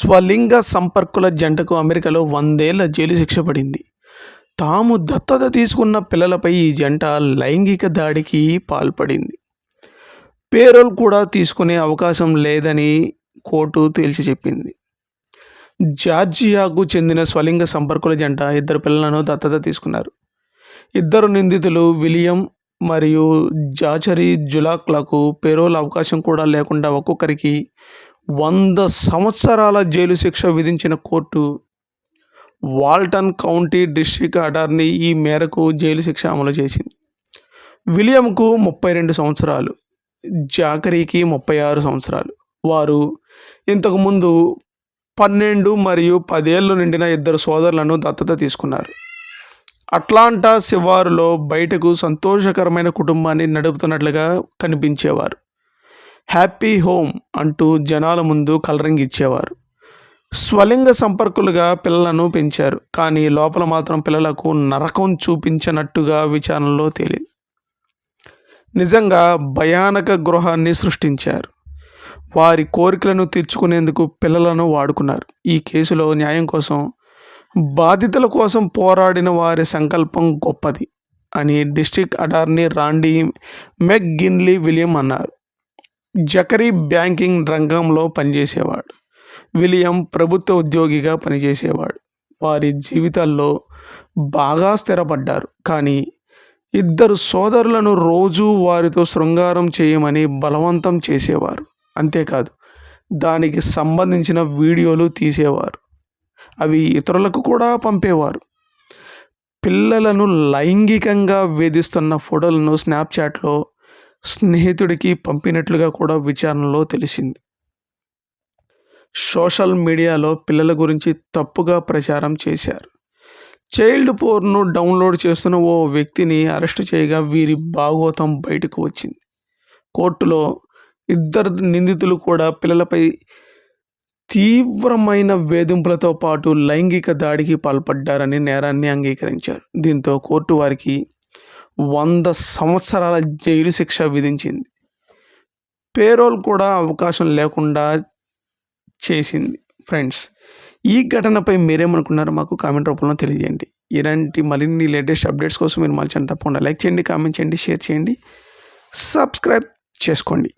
స్వలింగ సంపర్కుల జంటకు అమెరికాలో వందేళ్ళ జైలు శిక్ష పడింది. తాము దత్తత తీసుకున్న పిల్లలపై ఈ జంట లైంగిక దాడికి పాల్పడింది. పేరోల్ కూడా తీసుకునే అవకాశం లేదని కోర్టు తేల్చి చెప్పింది. జార్జియాకు చెందిన స్వలింగ సంపర్కుల జంట ఇద్దరు పిల్లలను దత్తత తీసుకున్నారు. ఇద్దరు నిందితులు విలియం మరియు జాచరీ జులాక్లకు పేరోల్ అవకాశం కూడా లేకుండా ఒక్కొక్కరికి వంద సంవత్సరాల జైలు శిక్ష విధించిన court Walton County district attorney ఈ మేరకు జైలు శిక్ష అమలు చేసింది. విలియంకు ముప్పై రెండు సంవత్సరాలు జాకరీకి ముప్పై ఆరు సంవత్సరాలు. వారు ఇంతకుముందు పన్నెండు మరియు పదేళ్ళు నిండిన ఇద్దరు సోదరులను దత్తత తీసుకున్నారు. అట్లాంటా శివారులో బయటకు సంతోషకరమైన కుటుంబాన్ని నడుపుతున్నట్లుగా కనిపించేవారు. హ్యాపీ హోమ్ అంటూ జనాల ముందు కలరింగ్ ఇచ్చేవారు. స్వలింగ సంపర్కులుగా పిల్లలను పెంచారు. కానీ లోపల మాత్రం పిల్లలకు నరకం చూపించినట్టుగా విచారణలో తేలింది. నిజంగా భయానక గృహాన్ని సృష్టించారు. వారి కోరికలను తీర్చుకునేందుకు పిల్లలను వాడుకున్నారు. ఈ కేసులో న్యాయం కోసం బాధితుల కోసం పోరాడిన వారి సంకల్పం గొప్పది అని district attorney Randy McGinley William అన్నారు. జకరీ బ్యాంకింగ్ రంగంలో పనిచేసేవాడు. విలియం ప్రభుత్వ ఉద్యోగిగా పనిచేసేవాడు. వారి జీవితాల్లో బాగా స్థిరపడ్డారు. కానీ ఇద్దరు సోదరులను రోజూ వారితో శృంగారం చేయమని బలవంతం చేసేవారు. అంతేకాదు దానికి సంబంధించిన వీడియోలు తీసేవారు. అవి ఇతరులకు కూడా పంపేవారు. పిల్లలను లైంగికంగా వేధిస్తున్న ఫోటోలను స్నాప్చాట్లో స్నేహితుడికి పంపినట్లుగా కూడా విచారణలో తెలిసింది. సోషల్ మీడియాలో పిల్లల గురించి తప్పుగా ప్రచారం చేశారు. చైల్డ్ పోర్ను డౌన్లోడ్ చేస్తున్న ఓ వ్యక్తిని అరెస్టు చేయగా వీరి భాగోతం బయటకు వచ్చింది. కోర్టులో ఇద్దరు నిందితులు కూడా పిల్లలపై తీవ్రమైన వేధింపులతో పాటు లైంగిక దాడికి పాల్పడ్డారని నేరాన్ని అంగీకరించారు. దీంతో కోర్టు వారికి వంద సంవత్సరాల జైలు శిక్ష విధించింది. పేరోల్ కూడా అవకాశం లేకుండా చేసింది ఫ్రెండ్స్. ఈ ఘటనపై మీరేమనుకున్నారో మాకు కామెంట్ రూపంలో తెలియజేయండి. ఇలాంటి మరిన్ని లేటెస్ట్ అప్డేట్స్ కోసం మీరు మళ్ళీ తప్పకుండా లైక్ చేయండి కామెంట్ చేయండి షేర్ చేయండి సబ్స్క్రైబ్ చేసుకోండి.